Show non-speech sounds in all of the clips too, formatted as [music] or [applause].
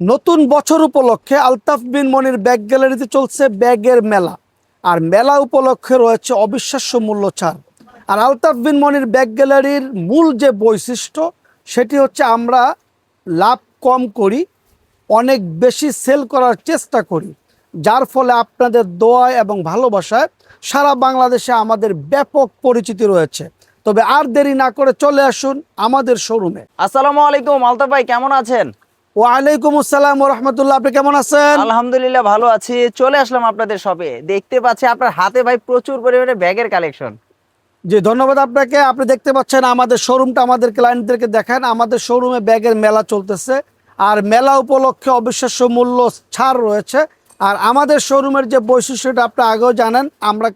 নতুন বছর উপলক্ষে আলতাফ বিন মনির ব্যাগ গ্যালারিতে চলছে ব্যাগের মেলা। আর মেলা উপলক্ষে রয়েছে অবিশ্বাস্য মূল্য ছাড়। আর আলতাফ বিন মনির ব্যাগ গ্যালারির মূল যে বৈশিষ্ট্য, সেটি হচ্ছে আমরা লাভ কম করি, অনেক বেশি সেল করার চেষ্টা করি, যার ফলে আপনাদের দোয়া এবং ভালোবাসায় সারা বাংলাদেশে আমাদের ব্যাপক পরিচিতি রয়েছে। তবে আর দেরি না করে চলে আসুন আমাদের শোরুমে। আসসালামু আলাইকুম, আলতাফ ভাই, কেমন আছেন? ওয়ালাইকুম আসসালাম রহমতুল্লাহ আপনি কেমন আছেন? আলহামদুলিল্লাহ ভালো আছি। চলে আসলাম আপনাদের শপে। দেখতে পাচ্ছি আপনার হাতে ভাই প্রচুর পরিমাণে ব্যাগের কালেকশন। জি ধন্যবাদ আপনাকে। আপনি দেখতে পাচ্ছেন আমাদের শোরুমটা আমাদের ক্লায়েন্টদেরকে দেখেন। আমাদের শোরুমে ব্যাগের মেলা চলতেছে। আর মেলা উপলক্ষে অবিশ্বাস্য মূল্য ছাড় রয়েছে। আর আমাদের শোরুমের যে বৈশিষ্ট্যটা আপনি আগেও জানেন আমরা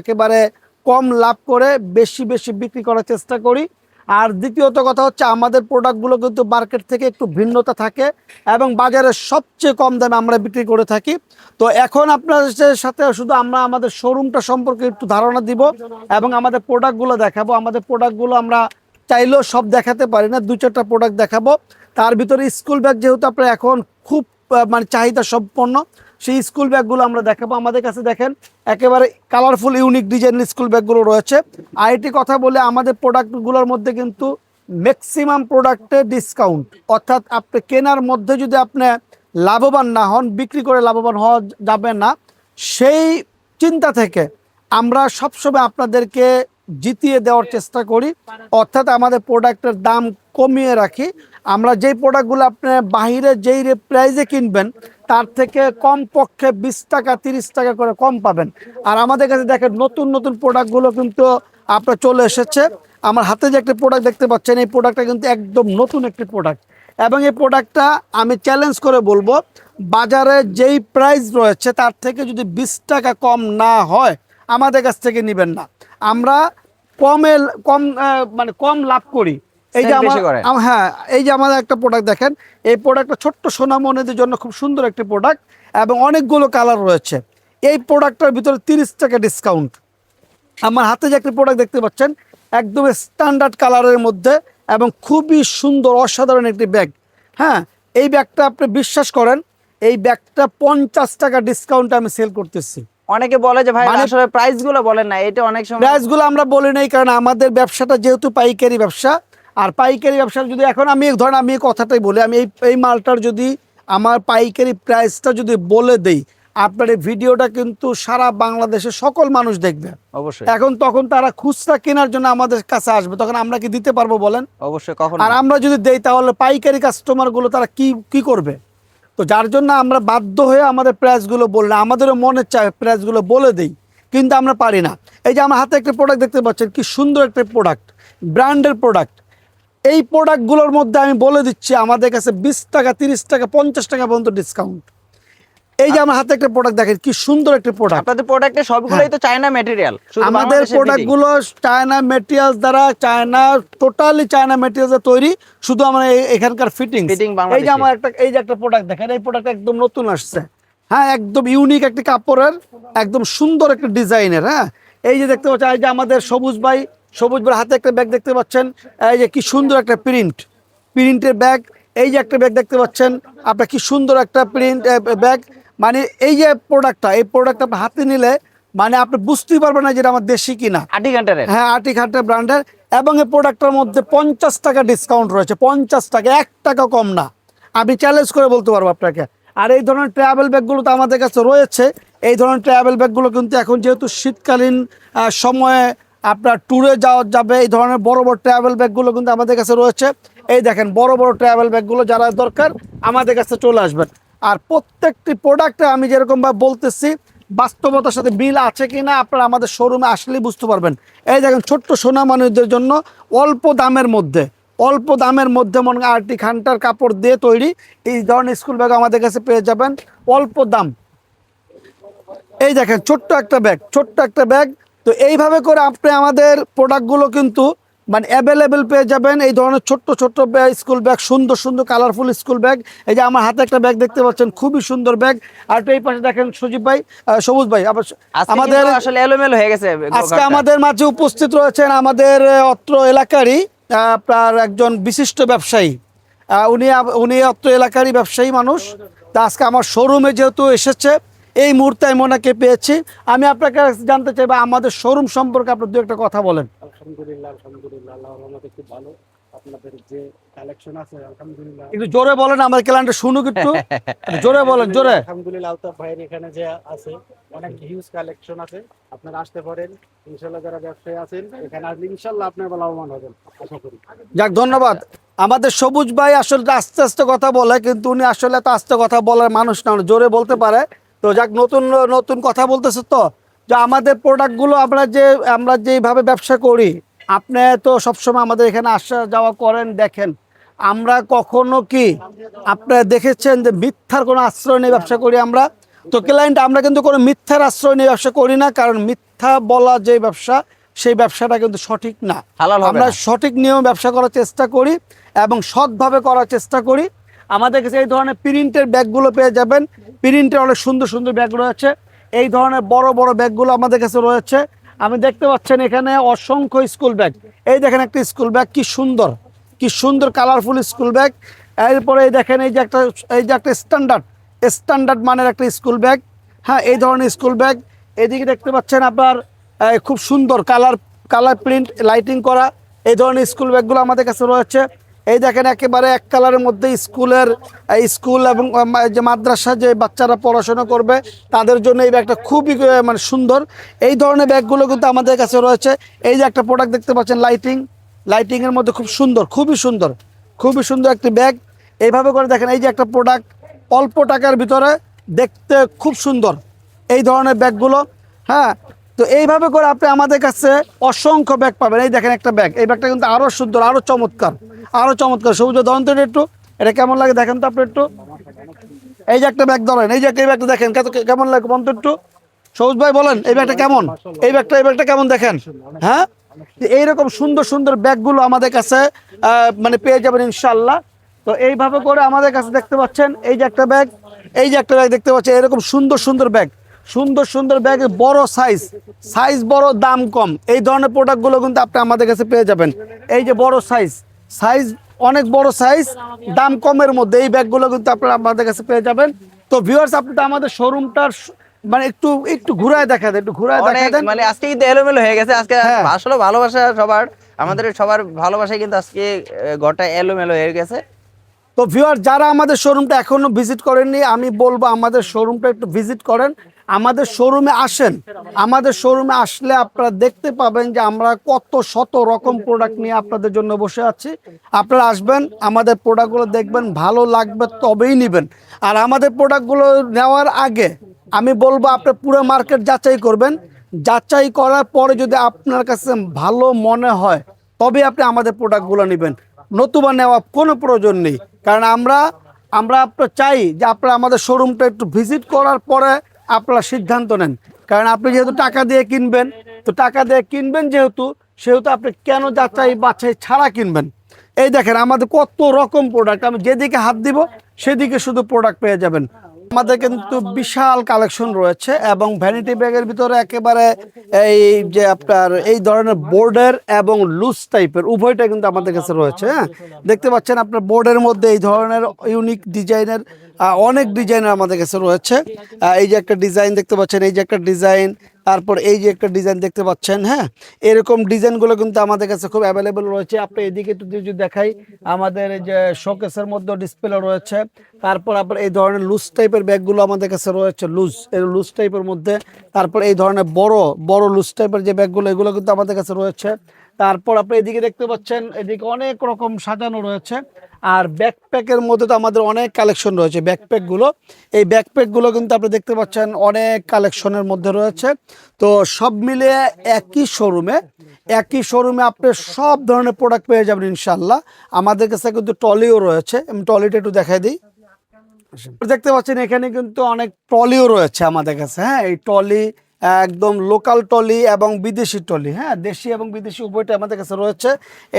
একেবারে কম লাভ করে বেশি বেশি বিক্রি করার চেষ্টা করি। আর দ্বিতীয়ত কথা হচ্ছে, আমাদের প্রোডাক্টগুলো কিন্তু মার্কেট থেকে একটু ভিন্নতা থাকে এবং বাজারে সবচেয়ে কম দামে আমরা বিক্রি করে থাকি। তো এখন আপনাদের সাথে শুধু আমরা আমাদের শোরুমটা সম্পর্কে একটু ধারণা দিব এবং আমাদের প্রোডাক্টগুলো দেখাবো। আমাদের প্রোডাক্টগুলো আমরা চাইলেও সব দেখাতে পারি না দু চারটা প্রোডাক্ট দেখাবো। তার ভিতরে স্কুল ব্যাগ যেহেতু আপনার এখন খুব মানে চাহিদা সম্পন্ন সেই স্কুল ব্যাগগুলো আমরা দেখাবো। আমাদের কাছে দেখেন, একেবারে কালারফুল ইউনিক ডিজাইনের স্কুল ব্যাগগুলো রয়েছে। আইটি কথা বলে, আমাদের প্রোডাক্টগুলোর মধ্যে কিন্তু ম্যাক্সিমাম প্রোডাক্টে ডিসকাউন্ট অর্থাৎ আপনি কেনার মধ্যে যদি আপনি লাভবান না হন, বিক্রি করে লাভবান হওয়া যাবে না, সেই চিন্তা থেকে আমরা সবসময় আপনাদেরকে জিতিয়ে দেওয়ার চেষ্টা করি। অর্থাৎ আমাদের প্রোডাক্টের দাম কমিয়ে রাখি। আমরা যেই প্রোডাক্টগুলো আপনি বাহিরে যেই প্রাইজে কিনবেন তার থেকে কম পক্ষে বিশ টাকা তিরিশ টাকা করে কম পাবেন। আর আমাদের কাছে দেখেন নতুন নতুন প্রোডাক্টগুলো কিন্তু আপনার চলে এসেছে। আমার হাতে যে একটা প্রোডাক্ট দেখতে পাচ্ছেন এই প্রোডাক্টটা কিন্তু একদম নতুন একটি প্রোডাক্ট। এবং এই প্রোডাক্টটা আমি চ্যালেঞ্জ করে বলব বাজারে যেই প্রাইস রয়েছে তার থেকে যদি বিশ টাকা কম না হয় আমাদের কাছ থেকে নেবেন না। আমরা কমে কম মানে কম লাভ করি। এই যে আমার হ্যাঁ এই যে আমাদের একটা প্রোডাক্ট দেখেন এই প্রোডাক্টটা ছোট্ট সোনামণিদের জন্য খুব সুন্দর একটি প্রোডাক্ট এবং অনেকগুলো কালার রয়েছে। এই প্রোডাক্টটার ভিতরে তিরিশ টাকা ডিসকাউন্ট আমার হাতে যে একটা প্রোডাক্ট দেখতে পাচ্ছেন একদম স্ট্যান্ডার্ড কালারের মধ্যে এবং খুবই সুন্দর অসাধারণ একটি ব্যাগ হ্যাঁ এই ব্যাগটা আপনি বিশ্বাস করেন এই ব্যাগটা পঞ্চাশ টাকা ডিসকাউন্টে আমি সেল করতেছি। অনেকে বলে যে ভাই মানে- আসলে প্রাইসগুলো বলেন না এটা অনেক সময় প্রাইসগুলো আমরা বলি নাই কারণ আমাদের ব্যবসাটা যেহেতু পাইকারি ব্যবসা আর পাইকারি ব্যবসা যদি এখন আমি ধরেন আমি কথাটাই বলি আমি এই এই মালটার যদি আমার পাইকারি প্রাইসটা যদি বলে দেই আপনার এই ভিডিওটা কিন্তু সারা বাংলাদেশের সকল মানুষ দেখবে। অবশ্যই। এখন তখন তারা খুচরা কেনার জন্য আমাদের কাছে আসবে তখন আমরা কি দিতে পারব বলেন? অবশ্যই কখন আর আমরা যদি দেই তাহলে পাইকারি কাস্টমারগুলো তারা কি কি করবে? তো যার জন্য আমরা বাধ্য হয়ে আমাদের প্রাইসগুলো বললে, আমাদেরও মনে চায় প্রাইসগুলো বলে দিই, কিন্তু আমরা পারি না। এই যে আমার হাতে একটা প্রোডাক্ট দেখতে পাচ্ছেন, কি সুন্দর একটা প্রোডাক্ট ব্র্যান্ডের প্রোডাক্ট এই প্রোডাক্টগুলোর মধ্যে আমি বলে দিচ্ছি, আমাদের কাছে বিশ টাকা, তিরিশ টাকা, পঞ্চাশ টাকা পর্যন্ত ডিসকাউন্ট এই যে আমার হাতে একটা প্রোডাক্ট দেখেন কি সুন্দর একটা প্রোডাক্ট আপনাদের প্রোডাক্টে সবগুলোই তো চায়না ম্যাটেরিয়াল আমাদের প্রোডাক্টগুলো চায়না মেটেরিয়ালস দ্বারা চায়না টোটালি চায়না মেটেরিয়ালস তৈরি শুধু আমরা এখানকার ফিটিং এই যে আমার একটা এই যে একটা প্রোডাক্ট দেখেন এই প্রোডাক্ট একদম নতুন আসছে। হ্যাঁ একদম ইউনিক একটা কাপড়ের একদম সুন্দর একটা ডিজাইনের হ্যাঁ। এই যে দেখতে পাচ্ছেন এই যে আমাদের সবুজ ভাই সবুজ ভাই হাতে একটা ব্যাগ দেখতে পাচ্ছেন। এই যে কি সুন্দর একটা প্রিন্ট প্রিন্টের ব্যাগ এই যে একটা ব্যাগ দেখতে পাচ্ছেন আপনার কি সুন্দর একটা প্রিন্ট ব্যাগ মানে এই যে প্রোডাক্টটা এই প্রোডাক্ট আপনি হাতে নিলে মানে আপনি বুঝতেই পারবেন না যেটা আমার দেশি কিনা। আটি ঘন্টারের হ্যাঁ আটি খাটে ব্র্যান্ডের এবং এই প্রোডাক্টটার মধ্যে পঞ্চাশ টাকা ডিসকাউন্ট রয়েছে পঞ্চাশ টাকা এক টাকা কম না। আমি চ্যালেঞ্জ করে বলতে পারব আপনাকে। আর এই ধরনের ট্রাভেল ব্যাগগুলো তো আমাদের কাছে রয়েছে। এই ধরনের ট্রাভেল ব্যাগগুলো কিন্তু এখন যেহেতু শীতকালীন সময়ে আপনার ট্যুরে যাওয়া যাবে এই ধরনের বড় বড় ট্রাভেল ব্যাগগুলো কিন্তু আমাদের কাছে রয়েছে। এই দেখেন বড় বড় ট্রাভেল ব্যাগগুলো যারা দরকার আমাদের কাছে চলে আসবেন। আর প্রত্যেকটি প্রোডাক্টে আমি যেরকমভাবে বলতেছি, বাস্তবতার সাথে বিল আছে কি না আপনারা আমাদের শোরুমে আসলেই বুঝতে পারবেন। এই দেখেন ছোট্ট সোনা মানুষদের জন্য অল্প দামের মধ্যে, অল্প দামের মধ্যে মনে আরটি খানটার কাপড় দিয়ে তৈরি, এই ধরনের স্কুল ব্যাগ আমাদের কাছে পেয়ে যাবেন অল্প দাম। এই দেখেন ছোট্ট একটা ব্যাগ ছোট্ট একটা ব্যাগ তো এইভাবে করে আপনি আমাদের প্রোডাক্টগুলো কিন্তু মানে অ্যাভেলেবেল পেয়ে যাবেন এই ধরনের ছোট্ট ছোট্ট স্কুল ব্যাগ সুন্দর সুন্দর কালারফুল স্কুল ব্যাগ এই যে আমার হাতে একটা ব্যাগ দেখতে পাচ্ছেন খুবই সুন্দর ব্যাগ আর এই পাশে দেখেন সজীব ভাই সবুজ ভাই আমাদের আসলে এলোমেলো হয়ে গেছে আজকে আমাদের মাঝে উপস্থিত রয়েছেন আমাদের অত্র এলাকারই আপনার একজন বিশিষ্ট ব্যবসায়ী। আহ, উনি উনি অত্র এলাকারই ব্যবসায়ী মানুষ। তা আজকে আমার শোরুমে যেহেতু এসেছে এই মুহূর্তে আমি ওনাকে পেয়েছি। আমি আপনার কাছে জানতে চাই বা আমাদের শোরুম সম্পর্কে আপনার দু একটা কথা বলেন। আলহামদুলিল্লাহ আলহামদুলিল্লাহ। আল্লাহর রহমতে খুব ভালো। আপনাদের যে কালেকশন আছে আলহামদুলিল্লাহ। একটু জোরে বলেন আমার ক্লায়েন্টে শুনুক [laughs] একটু। জোরে বলেন জোরে। আলহামদুলিল্লাহ আলতাফ ভাইয়ের এখানে যে আছে অনেক হিউজ কালেকশন আছে। আপনারা আসতে পারেন ইনশাল্লাহ যারা ব্যবসায়ী আছেন এখানে আসলে ইনশাল্লাহ আপনার লাভবান হবেন আশা করি। যাক ধন্যবাদ। আমাদের সবুজ ভাই আসলে আস্তে আস্তে কথা বলে কিন্তু উনি আসলে এত আস্তে কথা বলার মানুষ না জোরে বলতে পারে। তো যাক নতুন নতুন কথা বলতেছে তো। যে আমাদের প্রোডাক্টগুলো আমরা যে আমরা যেভাবে ব্যবসা করি আপনি তো সবসময় আমাদের এখানে আসা যাওয়া করেন দেখেন। আমরা কখনো কি আপনারা দেখেছেন যে মিথ্যার কোনো আশ্রয় নিয়ে ব্যবসা করি আমরা? তো ক্লায়েন্ট আমরা কিন্তু কোনো মিথ্যার আশ্রয় নিয়ে ব্যবসা করি না কারণ মিথ্যা বলা যে ব্যবসা সেই ব্যবসাটা কিন্তু সঠিক না। আমরা সঠিক নিয়মে ব্যবসা করার চেষ্টা করি এবং সৎভাবে করার চেষ্টা করি। আমাদের কাছে এই ধরনের প্রিন্টের ব্যাগগুলো পেয়ে যাবেন। প্রিন্টের অনেক সুন্দর সুন্দর ব্যাগ রয়েছে এই ধরনের বড় বড় ব্যাগগুলো আমাদের কাছে রয়েছে। আমি দেখতে পাচ্ছেন এখানে অসংখ্য স্কুল ব্যাগ। এই দেখেন একটা স্কুল ব্যাগ, কি সুন্দর কি সুন্দর কালারফুল স্কুল ব্যাগ। এরপরে এই দেখেন এই যে একটা, এই যে একটা স্ট্যান্ডার্ড স্ট্যান্ডার্ড মানের একটা স্কুল ব্যাগ। হ্যাঁ এই ধরনের স্কুল ব্যাগ। এদিকে দেখতে পাচ্ছেন আপনার খুব সুন্দর কালার কালার প্রিন্ট, লাইটিং করা এই ধরনের স্কুল ব্যাগগুলো আমাদের কাছে রয়েছে। এই দেখেন একেবারে এক কালারের মধ্যে স্কুলের স্কুল এবং যে মাদ্রাসা যে বাচ্চারা পড়াশোনা করবে, তাদের জন্য এই ব্যাগটা খুবই মানে সুন্দর। এই ধরনের ব্যাগগুলো কিন্তু আমাদের কাছে রয়েছে। এই যে একটা প্রোডাক্ট দেখতে পাচ্ছেন লাইটিং লাইটিংয়ের মধ্যে খুব সুন্দর, খুবই সুন্দর খুবই সুন্দর একটি ব্যাগ। এইভাবে করে দেখেন, এই যে একটা প্রোডাক্ট অল্প টাকার ভিতরে দেখতে খুব সুন্দর। এই ধরনের ব্যাগগুলো হ্যাঁ তো এইভাবে করে আপনি আমাদের কাছে অসংখ্য ব্যাগ পাবেন। এই দেখেন একটা ব্যাগ এই ব্যাগটা কিন্তু আরও সুন্দর আরও চমৎকার আরও চমৎকার। সবুজ ধরুন একটু। এটা কেমন লাগে দেখেন তো আপনি একটু। এই যে একটা ব্যাগ ধরেন, এই যে এই ব্যাগটা দেখেন কেমন লাগে বলুন তো একটু। সবুজ ভাই বলেন, এই ব্যাগটা কেমন? এই ব্যাগটা এই ব্যাগটা কেমন দেখেন? হ্যাঁ? এইরকম সুন্দর সুন্দর ব্যাগগুলো আমাদের কাছে মানে পেয়ে যাবেন ইনশাল্লাহ তো এইভাবে করে আমাদের কাছে দেখতে পাচ্ছেন, এই যে একটা ব্যাগ এই যে একটা ব্যাগ দেখতে পাচ্ছেন, এরকম সুন্দর সুন্দর ব্যাগ সুন্দর সুন্দর ব্যাগ বড় সাইজ সাইজ বড় দাম কম। এই ধরনের প্রোডাক্টগুলো কিন্তু আপনি আমাদের কাছে পেয়ে যাবেন। এই যে বড় সাইজ সাইজ অনেক বড় সাইজ দাম কমের মধ্যে এই ব্যাগগুলো কিন্তু আপনারা আমাদের কাছে পেয়ে যাবেন। তো ভিউয়ার্স আপনি তো আমাদের শোরুমটার মানে একটু একটু ঘুরায় দেখা দেন একটু ঘুরায় দেখা দেন। মানে আজকে কিন্তু এলোমেলো হয়ে গেছে। আজকে হ্যাঁ। আসলে ভালোবাসা সবার আমাদের সবার ভালোবাসায় কিন্তু আজকে ঘরটা এলোমেলো হয়ে গেছে। তো ভিউয়ার যারা আমাদের শোরুমটা এখনও ভিজিট করেননি, আমি বলব আমাদের শোরুমটা একটু ভিজিট করেন। আমাদের শোরুমে আসেন। আমাদের শোরুমে আসলে আপনারা দেখতে পাবেন যে আমরা কত শত রকম প্রোডাক্ট নিয়ে আপনাদের জন্য বসে আছি। আপনারা আসবেন, আমাদের প্রোডাক্টগুলো দেখবেন, ভালো লাগবে তবেই নেবেন। আর আমাদের প্রোডাক্টগুলো নেওয়ার আগে আমি বলব আপনি পুরো মার্কেট যাচাই করবেন। যাচাই করার পরে যদি আপনার কাছে ভালো মনে হয় তবে আপনি আমাদের প্রোডাক্টগুলো নেবেন। নতুবা নেওয়া কোনো প্রয়োজন নেই। কারণ আমরা আমরা আপনার চাই যে আপনারা আমাদের শোরুমটা একটু ভিজিট করার পরে আপনারা সিদ্ধান্ত নেন। কারণ আপনি যেহেতু টাকা দিয়ে কিনবেন, তো টাকা দিয়ে কিনবেন যেহেতু, সেহেতু আপনি কেন যাচাই বাছাই ছাড়া কিনবেন? এই দেখেন, আমাদের কত রকম প্রোডাক্ট আমি যেদিকে হাত দিব, সেদিকে শুধু প্রোডাক্ট পেয়ে যাবেন। আমাদের কিন্তু বিশাল কালেকশন রয়েছে এবং ভ্যানিটি ব্যাগের ভিতরে একেবারে এই যে আপনার এই ধরনের বোর্ডের এবং লুজ টাইপের উভয়টা কিন্তু আমাদের কাছে রয়েছে হ্যাঁ? দেখতে পাচ্ছেন আপনার বোর্ডের মধ্যে এই ধরনের ইউনিক ডিজাইনের অনেক ডিজাইনের আমাদের কাছে রয়েছে। এই যে একটা ডিজাইন দেখতে পাচ্ছেন, এই যে একটা ডিজাইন তারপর এই যে একটা ডিজাইন দেখতে পাচ্ছেন হ্যাঁ? এরকম ডিজাইনগুলো কিন্তু আমাদের কাছে খুব অ্যাভেলেবেল রয়েছে। আপনি এদিকে একটু যদি দেখাই, আমাদের যে শোকেসের মধ্যে ডিসপ্লে রয়েছে। তারপর আপনার এই ধরনের লুজ টাইপের ব্যাগগুলো আমাদের কাছে রয়েছে লুজ এই লুজ টাইপের মধ্যে। তারপর এই ধরনের বড় বড় লুজ টাইপের যে ব্যাগগুলো, এগুলো কিন্তু আমাদের কাছে রয়েছে। তারপর আপনি এদিকে দেখতে পাচ্ছেন, এদিকে অনেক রকম সাজানো রয়েছে। আর ব্যাকপ্যাকের মধ্যে তো আমাদের অনেক কালেকশন রয়েছে ব্যাকপ্যাকগুলো এই ব্যাকপ্যাকগুলো কিন্তু আপনি দেখতে পাচ্ছেন অনেক কালেকশনের মধ্যে রয়েছে। তো সব মিলিয়ে একই শোরুমে একই শোরুমে আপনি সব ধরনের প্রোডাক্ট পেয়ে যাবেন ইনশাল্লাহ আমাদের কাছে কিন্তু টলিও রয়েছে, আমি টলিটা একটু দেখাই দিই। দেখতে পাচ্ছেন এখানে কিন্তু অনেক টলিও রয়েছে আমাদের কাছে হ্যাঁ এই টলি একদম লোকাল টলি এবং বিদেশি টলি হ্যাঁ? দেশি এবং বিদেশি উভয়টা আমাদের কাছে রয়েছে।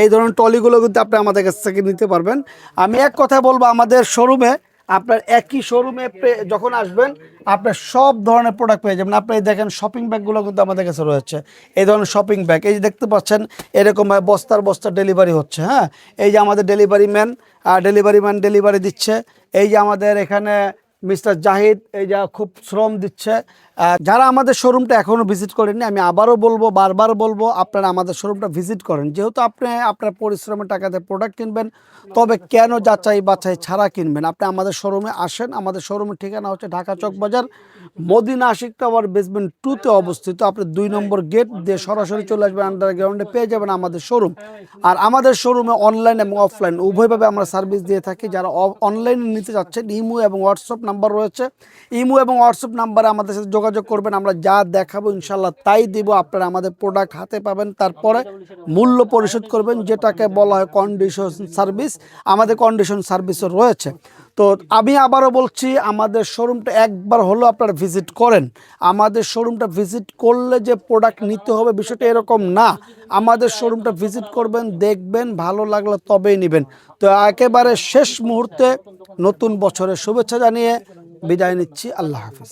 এই ধরনের টলিগুলো কিন্তু আপনি আমাদের কাছ থেকে নিতে পারবেন। আমি এক কথা বলব, আমাদের শোরুমে আপনার একই শোরুমে যখন আসবেন, আপনার সব ধরনের প্রোডাক্ট পেয়ে যাবেন। আপনি দেখেন শপিং ব্যাগগুলো কিন্তু আমাদের কাছে রয়েছে। এই ধরনের শপিং ব্যাগ এই যে দেখতে পাচ্ছেন, এরকম বস্তার বস্তার ডেলিভারি হচ্ছে হ্যাঁ? এই যে আমাদের delivery man delivery man delivery দিচ্ছে। এই যে আমাদের এখানে মিস্টার জাহিদ এই যা খুব শ্রম দিচ্ছে। যারা আমাদের শোরুমটা এখনও ভিজিট করেননি, আমি আবারও বলব, বারবার বলব, আপনারা আমাদের শোরুমটা ভিজিট করেন। যেহেতু আপনি আপনার পরিশ্রমের টাকাতে প্রোডাক্ট কিনবেন, তবে কেন যাচাই বাছাই ছাড়া কিনবেন? আপনি আমাদের শোরুমে আসেন, আমাদের শোরুমের ঠিকানা হচ্ছে ঢাকা চক বাজার মদিনা আশিক টাওয়ার বেসমেন্ট টুতে অবস্থিত। আপনি দুই নম্বর গেট দিয়ে সরাসরি চলে আসবেন আন্ডারগ্রাউন্ডে পেয়ে যাবেন আমাদের শোরুম আর আমাদের শোরুমে অনলাইন এবং অফলাইন উভয়ভাবে আমরা সার্ভিস দিয়ে থাকি। যারা অনলাইনে নিতে যাচ্ছেন ইমো এবং হোয়াটসঅ্যাপ নাম্বার রয়েছে। ইমো এবং হোয়াটসঅ্যাপ নাম্বারে আমাদের সাথে যোগাযোগ করবেন। আমরা যা দেখাবো ইনশাল্লাহ তাই দিব। আপনারা আমাদের প্রোডাক্ট হাতে পাবেন। তারপরে মূল্য পরিশোধ করবেন, যেটাকে বলা হয় কন্ডিশন সার্ভিস আমাদের কন্ডিশন সার্ভিসও রয়েছে। তো আমি আবারও বলছি, আমাদের শোরুমটা একবার হলো আপনারা ভিজিট করেন। আমাদের শোরুমটা ভিজিট করলে যে প্রোডাক্ট নিতে হবে বিষয়টা এরকম না। আমাদের শোরুমটা ভিজিট করবেন, দেখবেন, ভালো লাগলে তবেই নেবেন। তো একেবারে শেষ মুহূর্তে নতুন বছরের শুভেচ্ছা জানিয়ে বিদায় নিচ্ছি। আল্লাহ হাফিজ।